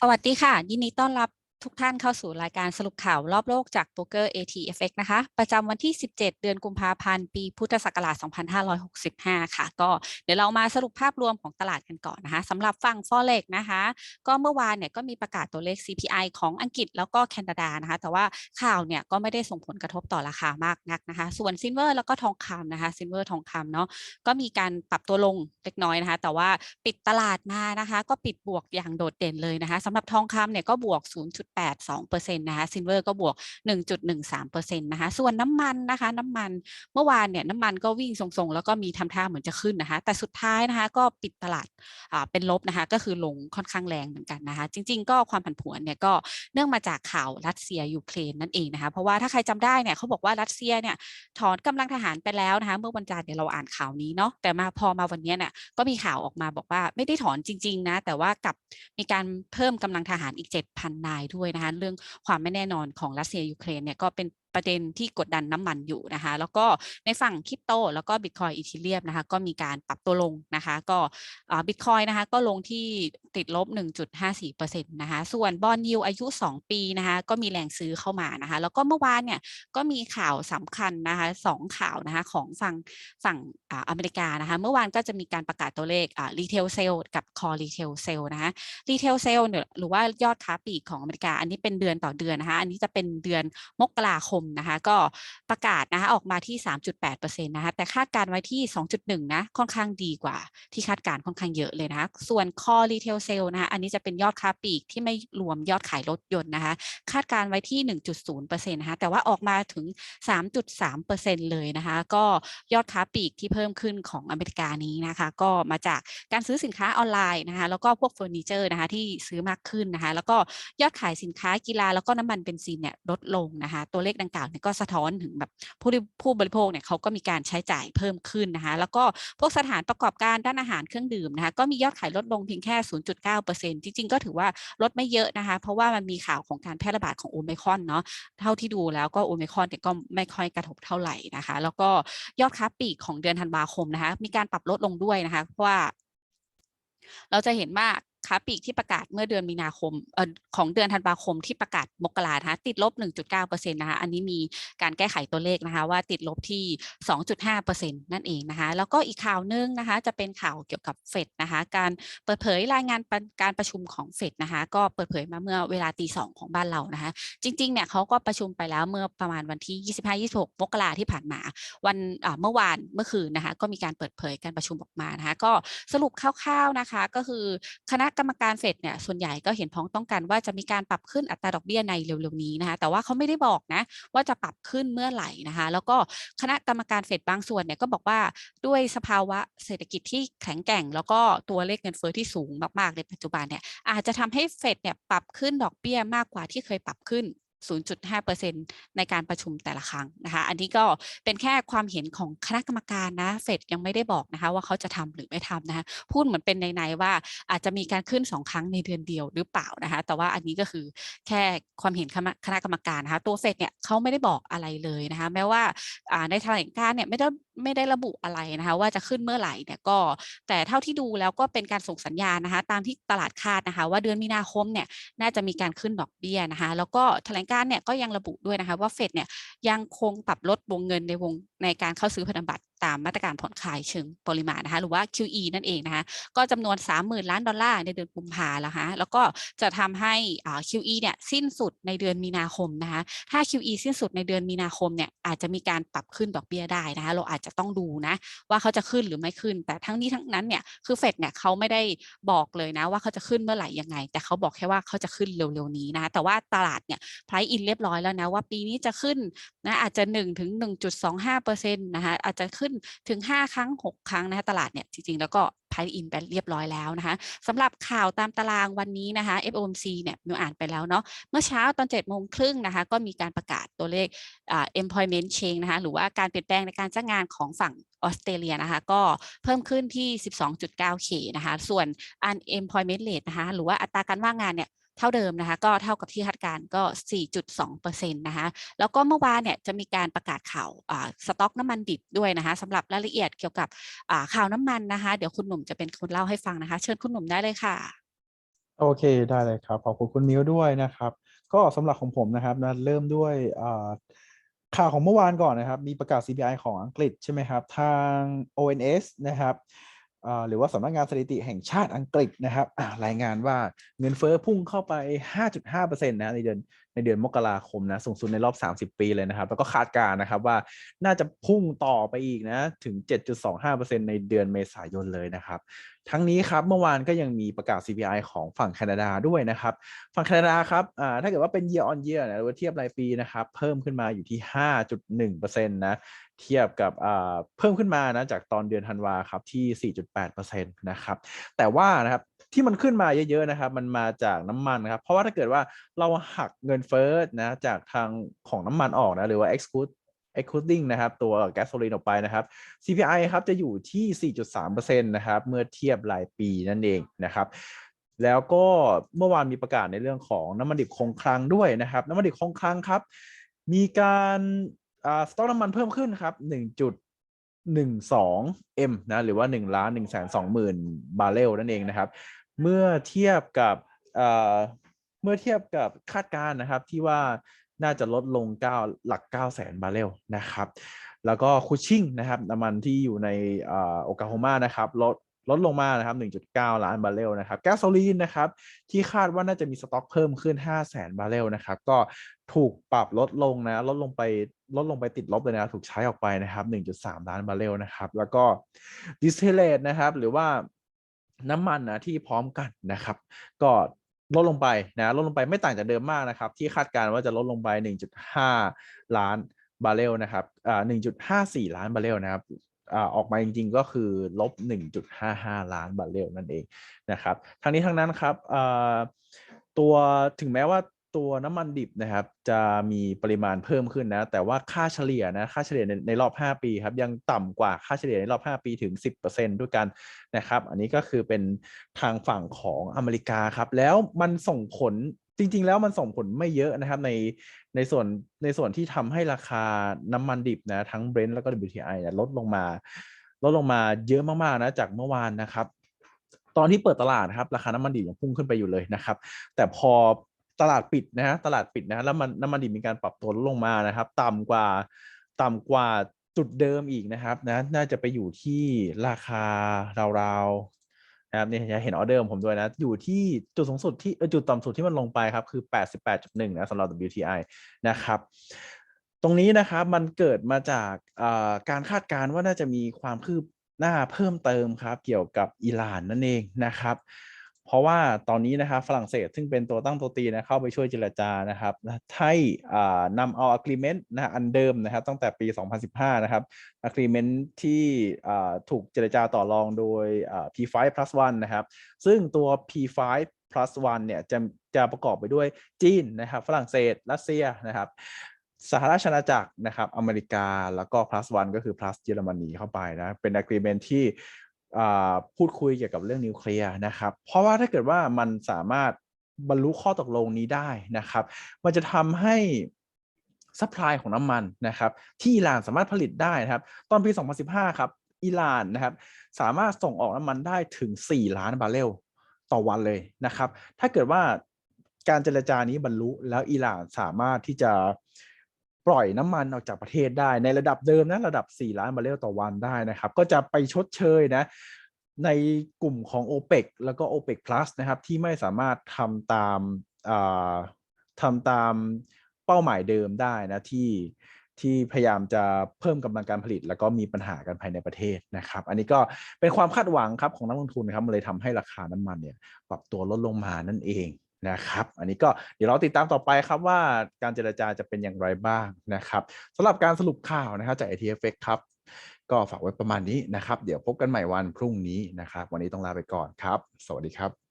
สวัสดีค่ะยินดีต้อนรับ ทุกท่านเข้าสู่รายการสรุปข่าวรอบโลกจากโบรกเกอร์ ATFX นะคะ ประจำวันที่ 17 เดือนกุมภาพันธ์ ปีพุทธศักราช 2565 ค่ะ ก็เดี๋ยวเรามาสรุปภาพรวมของตลาดกันก่อนนะคะสำหรับฝั่ง Forex นะคะ ก็เมื่อวานเนี่ยก็มีประกาศตัวเลข CPI ของอังกฤษแล้วก็แคนาดานะคะ แต่ว่าข่าวเนี่ยก็ไม่ได้ส่งผลกระทบต่อราคามากนักนะคะ ส่วนซินเวอร์แล้วก็ทองคำนะคะซินเวอร์ทองคำเนาะก็มีการปรับตัวลงเล็กน้อยนะคะ แต่ว่าปิดตลาดมานะคะ ก็ปิดบวกอย่างโดดเด่นเลยนะคะสำหรับทองคำเนี่ยก็บวก0.82%นะคะซินเวอร์ก็บวก 1.13%นะคะส่วนน้ำมันนะคะน้ำมันเมื่อวานเนี่ยน้ำมันก็วิ่งทรงๆ แล้วก็มีทำท่าเหมือนจะขึ้นนะคะแต่สุดท้ายนะคะก็ปิดตลาดอ่าเป็นลบนะคะก็คือลงค่อนข้างแรงเหมือนกันนะคะจริง ๆ ก็ความผันผวนเนี่ยก็เนื่องมาจากข่าวรัสเซียยูเครนนั่นเองนะคะเพราะว่าถ้าใครจำได้เนี่ยเขาบอกว่ารัสเซียเนี่ยถอนกำลังทหารไปแล้วนะคะเมื่อวันจันทร์เนี่ยเราอ่านข่าวนี้เนาะแต่มาพอมาวันนี้เนี่ยก็มีข่าวออกมาบอกว่าไม่ได้ถอนจริง ๆ นะ แต่ว่ากลับมีการเพิ่มกำลังทหารอีก 7,000 นายด้วยนะคะเรื่องความไม่แน่นอนของรัสเซียยูเครนเนี่ยก็เป็นประเด็นที่กดดันน้ำมันอยู่นะคะ แล้วก็ในฝั่งคริปโตแล้วก็บิตคอยอีทีเรียมนะคะ ก็มีการปรับตัวลงนะคะ ก็บิตคอยนะคะ ก็ลงที่ติดลบ 1.54%นะคะ ส่วนบอลยูอายุ 2 ปีนะคะ ก็มีแรงซื้อเข้ามานะคะ แล้วก็เมื่อวานเนี่ยก็มีข่าวสำคัญนะคะสองข่าวนะคะของฝั่งฝั่งอเมริกานะคะ เมื่อวานก็จะมีการประกาศตัวเลขรีเทลเซลกับคอรีเทลเซลนะคะรีเทลเซลเนี่ยหรือว่ายอดค้าปลีกของอเมริกา อันนี้เป็นเดือนต่อเดือนนะคะ อันนี้จะเป็นเดือนมกราคมนะคะ ก็ประกาศนะคะออกมาที่ 3.8%นะคะแต่คาดการไว้ที่ 2.1 นะค่อนข้างดีกว่าที่คาดการค่อนข้างเยอะเลยนะคะส่วนคอรีเทลเซลนะคะอันนี้จะเป็นยอดค้าปลีกที่ไม่รวมยอดขายรถยนต์นะคะคาดการไว้ที่ 1.0%นะคะแต่ว่าออกมาถึง 3.3%เลยนะคะ ก็ยอดค้าปลีกที่เพิ่มขึ้นของอเมริกานี้นะคะ ก็มาจากการซื้อสินค้าออนไลน์นะคะ แล้วก็พวกเฟอร์นิเจอร์นะคะที่ซื้อมากขึ้นนะคะ แล้วก็ยอดขายสินค้ากีฬาแล้วก็น้ำมันเบนซินเนี่ยลดลงนะคะ ตัวเลขดังกล่าวเนี่ยก็สะท้อนถึงแบบผู้ผู้บริโภคเนี่ยเขาก็มีการใช้จ่ายเพิ่มขึ้นนะคะแล้วก็พวกสถานประกอบการด้านอาหารเครื่องดื่มนะคะก็มียอดขายลดลงเพียงแค่ 0.9%จริงๆ ก็ถือว่าลดไม่เยอะนะคะ เพราะว่ามันมีข่าวของการแพร่ระบาดของโอไมคอนเนาะเท่าที่ดูแล้วก็โอไมคอนเนี่ยก็ไม่ค่อยกระทบเท่าไหร่นะคะ แล้วก็ยอดค้าปลีกของเดือนธันวาคมนะคะมีการปรับลดลงด้วยนะคะเพราะว่าเราจะเห็นว่า ค้าปลีกที่ประกาศเมื่อเดือนมีนาคมออของเดือนธันวาคมที่ประกาศมกรานะคะติดลบ 1.9%นะคะอันนี้มีการแก้ไขตัวเลขนะคะว่าติดลบที่ 2.5%นั่นเองนะคะแล้วก็อีกข่าวนึงนะคะจะเป็นข่าวเกี่ยวกับเฟดนะคะการเปิดเผยรายงานการประชุมของเฟดนะคะก็เปิดเผยมาเมื่อเวลาตีสองของบ้านเรานะคะจริงๆเนี่ยเขาก็ประชุมไปแล้วเมื่อประมาณวันที่ 25-26 มกราที่ผ่านมา วันเมื่อวานเมื่อคืนนะคะก็มีการเปิดเผยการประชุมออกมานะคะก็สรุปคร่าวๆนะคะก็คือคณะกรรมการเฟดเนี่ยส่วนใหญ่ก็เห็นพ้องต้องกันว่าจะมีการปรับขึ้นอัตราดอกเบี้ยในเร็วๆนี้นะคะ แต่ว่าเขาไม่ได้บอกนะว่าจะปรับขึ้นเมื่อไหร่นะคะ แล้วก็คณะกรรมการเฟดบางส่วนเนี่ยก็บอกว่าด้วยสภาวะเศรษฐกิจที่แข็งแกร่ง แล้วก็ตัวเลขเงินเฟ้อที่สูงมากๆในปัจจุบันเนี่ยอาจจะทำให้เฟดเนี่ยปรับขึ้นดอกเบี้ยมากกว่าที่เคยปรับขึ้น 0.5%ในการประชุมแต่ละครั้งนะคะอันนี้ก็เป็นแค่ความเห็นของคณะกรรมการนะเฟดยังไม่ได้บอกนะคะว่าเขาจะทำหรือไม่ทำนะคะพูดเหมือนเป็นในๆว่าอาจจะมีการขึ้น 2 ครั้งในเดือนเดียวหรือเปล่านะคะแต่ว่าอันนี้ก็คือแค่ความเห็นคณะกรรมการนะคะตัวเฟดเนี่ยเขาไม่ได้บอกอะไรเลยนะคะแม้ว่าในแถลงการเนี่ยไม่ได้ไม่ได้ระบุอะไรนะคะว่าจะขึ้นเมื่อไหร่เนี่ยก็ แต่เท่าที่ดูแล้วก็เป็นการส่งสัญญาณนะคะตามที่ตลาดคาดนะคะว่าเดือนมีนาคมเนี่ยน่าจะมีการขึ้นดอกเบี้ยนะคะแล้วก็แถลงการเนี่ยก็ยังระบุด้วยนะคะว่าเฟดเนี่ยยังคงปรับลดวงเงินในวงในการเข้าซื้อพันธบัตรตามมาตรการผ่อนคลายเชิงปริมาณนะคะหรือว่า QE นั่นเองนะคะก็จำนวน 30,000 ล้านดอลลาร์ในเดือนกุมภาแล้วคะแล้วก็จะทำให้ QE เนี่ยสิ้นสุดในเดือนมีนาคมนะคะถ้า QE สิ้นสุดในเดือนมีนาคมเนี่ยอาจจะมีการปรับขึ้นดอกเบี้ยได้นะคะเราอาจจะต้องดูนะว่าเขาจะขึ้นหรือไม่ขึ้น แต่ทั้งนี้ทั้งนั้นเนี่ยคือเฟดเนี่ยเขาไม่ได้บอกเลยนะว่าเขาจะขึ้นเมื่อไหร่ยังไง แต่เขาบอกแค่ว่าเขาจะขึ้นเร็วๆนี้นะะแต่ว่าตลาดเนี่ยไพรอินเรียบร้อยแล้วนะว่าปีนี้จะขึ้นนะอาจจะ1ถึง1.25%นะคะอาจจะขึ้นถึง 5 ครั้ง 6 ครั้งนะคะตลาดเนี่ยจริงๆ แล้วก็ไพอินไปเรียบร้อยแล้วนะคะสำหรับข่าวตามตารางวันนี้นะคะ FOMC เนี่ยมิวอ่านไปแล้วเนาะเมื่อเช้าตอน7โมงครึ่งนะคะก็มีการประกาศตัวเลข employment change นะคะหรือว่าการเปลี่ยนแปลงในการจ้างงานของฝั่งออสเตรเลียนะคะก็เพิ่มขึ้นที่ 12.9K นะคะส่วน unemployment rate นะคะหรือว่าอัตราการว่างงานเนี่ย เท่าเดิมนะคะ ก็เท่ากับที่คาดการก็ 4.2%นะคะ แล้วก็เมื่อวานเนี่ยจะมีการประกาศข่าวสต็อกน้ำมันดิบด้วยนะคะสำหรับรายละเอียดเกี่ยวกับข่าวน้ำมันนะคะ เดี๋ยวคุณหนุ่มจะเป็นคนเล่าให้ฟังนะคะ เชิญคุณหนุ่มได้เลยค่ะ โอเคได้เลยครับ ขอบคุณคุณมิวด้วยนะครับ ก็สำหรับของผมนะครับนะเริ่มด้วยข่าวของเมื่อวานก่อนนะครับ มีประกาศ CPI ของอังกฤษใช่ไหมครับ ทาง ONS นะครับ หรือว่าสำนักงานสถิติแห่งชาติอังกฤษนะครับรายงานว่าเงินเฟ้อพุ่งเข้าไป 5.5%นะในเดือน ในเดือนมกราคมนะสูงสุดในรอบ 30 ปีเลยนะครับ แล้วก็คาดการณ์นะครับว่าน่าจะพุ่งต่อไปอีกนะถึง 7.25%ในเดือนเมษายนเลยนะครับ ทั้งนี้ครับเมื่อวานก็ยังมีประกาศ CPI ของฝั่งแคนาดาด้วยนะครับ ฝั่งแคนาดาครับถ้าเกิดว่าเป็น year on year นะหรือว่าเทียบรายปีนะครับ เพิ่มขึ้นมาอยู่ที่ 5.1%นะเทียบกับเพิ่มขึ้นมานะจากตอนเดือนธันวาครับที่ 4.8%นะครับแต่ว่านะครับ ที่มันขึ้นมาเยอะๆนะครับมันมาจากน้ำมันนะครับเพราะว่าถ้าเกิดว่าเราหักเงินเฟ้อนะจากทางของน้ำมันออกนะหรือว่า exclude excluding นะครับตัวแก๊สโซลีนออกไปนะครับ CPI ครับจะอยู่ที่ 4.3%นะครับเมื่อเทียบรายปีนั่นเองนะครับแล้วก็เมื่อวานมีประกาศในเรื่องของน้ำมันดิบคงคลังด้วยนะครับ น้ำมันดิบคงคลังครับ มีการอ่าสต็อกน้ำมันเพิ่มขึ้นครับ 1.12 M นะหรือว่า1ล้าน1 2 0 0 0 0 บาร์เรลนั่นเองนะครับ เมื่อเทียบกับเมื่อเทียบกับคาดการณ์นะครับที่ว่าน่าจะลดลง 9 หลัก 9 0 0 0 0 0บาร์เรลนะครับ แล้วก็คูชิ่งนะครับน้ำมันที่อยู่ในโอกาโฮมานะครับลดลดลงมานะครับ 1.9 ล้านบาร์เรลนะครับ แก๊สโซลีนนะครับ ที่คาดว่าน่าจะมีสต็อกเพิ่มขึ้น 5 0 0 0 0 0บาร์เรลนะครับ ก็ถูกปรับลดลงนะ ลดลงไป ลดลงไปติดลบเลยนะ ถูกใช้ออกไปนะครับ 1.3 ล้านบาร์เรลนะครับ แล้วก็ดิสเทเลตนะครับ หรือว่า น้ำมันนะที่พร้อมกันนะครับ ก็ลดลงไปนะลดลงไปไม่ต่างจากเดิมมากนะครับ ที่คาดการณ์ว่าจะลดลงไป 1.5 ล้านบาร์เรลนะครับอ่า1.54 ล้านบาร์เรลนะครับอ่าออกมาจริงๆก็คือลบ 1.55 ล้านบาร์เรลนั่นเองนะครับทั้งนี้ทั้งนั้นครับอ่าตัวถึงแม้ว่า ตัวน้ำมันดิบนะครับ จะมีปริมาณเพิ่มขึ้นนะ แต่ว่าค่าเฉลี่ยนะค่าเฉลี่ยในในรอบ 5 ปีครับยังต่ำกว่าค่าเฉลี่ยในรอบ 5 ปีถึง 10%ด้วยกันนะครับ อันนี้ก็คือเป็นทางฝั่งของอเมริกาครับ แล้วมันส่งผลจริง ๆ แล้วมันส่งผลไม่เยอะนะครับในในส่วนในส่วนที่ทำให้ราคาน้ำมันดิบนะทั้ง Brent แล้วก็ WTI เนี่ยลดลงมา ลดลงมาเยอะมากๆนะจากเมื่อวานนะครับ ตอนที่เปิดตลาดครับ ราคาน้ำมันดิบยังพุ่งขึ้นไปอยู่เลยนะครับ แต่พอ ตลาดปิดนะฮะตลาดปิดนะแล้วมันน้ำมันดิบมีการปรับตัวลดลงมานะครับ ต่ำกว่าต่ำกว่าจุดเดิมอีกนะครับนะน่าจะไปอยู่ที่ราคาราวๆนะครับเนี่ยเห็นออเดอร์ผมด้วยนะ อยู่ที่จุดสูงสุดที่จุดต่ำสุดที่มันลงไปครับ คือ 88.1นะสำหรับ WTI นะครับตรงนี้นะครับมันเกิดมาจากการคาดการณ์ว่าน่าจะมีความคืบหน้าเพิ่มเติมครับ เกี่ยวกับอิหร่านนั่นเองนะครับ เพราะว่าตอนนี้นะครับฝรั่งเศสซึ่งเป็นตัวตั้งตัวตีนะเข้าไปช่วยเจรจานะครับให้นำเอา agreement นะอันเดิมนะครับตั้งแต่ปี 2015 นะครับ agreement ที่ถูกเจรจาต่อรองโดย P5 plus 1นะครับ ซึ่งตัว P5 plus 1เนี่ยจะจะประกอบไปด้วยจีนนะครับฝรั่งเศสรัสเซียนะครับสหราชอาณาจักรนะครับอเมริกาแล้วก็ plus one ก็คือ plus เยอรมนีเข้าไปนะ เป็น agreement ที่ พูดคุยเกี่ยวกับเรื่องนิวเคลียร์นะครับ เพราะว่าถ้าเกิดว่ามันสามารถบรรลุข้อตกลงนี้ได้นะครับ มันจะทำให้ซัพพลายของน้ำมันนะครับ ที่อิหร่านสามารถผลิตได้นะครับ ตอนปี 2015 ครับอิหร่านนะครับ สามารถส่งออกน้ำมันได้ถึง 4 ล้านบาร์เรลต่อวันเลยนะครับ ถ้าเกิดว่าการเจรจานี้บรรลุแล้วอิหร่านสามารถที่จะ ปล่อยน้ำมันออกจากประเทศได้ในระดับเดิมนะระดับ 4 ล้านบาร์เรลต่อวันได้นะครับ ก็จะไปชดเชยนะในกลุ่มของ o p e ปแล้วก็ o p e ป plus นะครับที่ไม่สามารถทำตามาทำตามเป้าหมายเดิมได้นะที่ที่พยายามจะเพิ่มกำลังการผลิต แล้วก็มีปัญหากันภายในประเทศนะครับ อันนี้ก็เป็นความคาดหวังครับของนักลงทุนนะครับมันเลยทำให้ราคาน้ำมันเนี่ยปรับตัวลดลงมานั่นเอง นะครับ อันนี้ก็เดี๋ยวเราติดตามต่อไปครับว่าการเจรจาจะเป็นอย่างไรบ้างนะครับสำหรับการสรุปข่าวนะครับจาก ITFX ครับ ก็ฝากไว้ประมาณนี้นะครับ เดี๋ยวพบกันใหม่วันพรุ่งนี้นะครับ วันนี้ต้องลาไปก่อนครับ สวัสดีครับ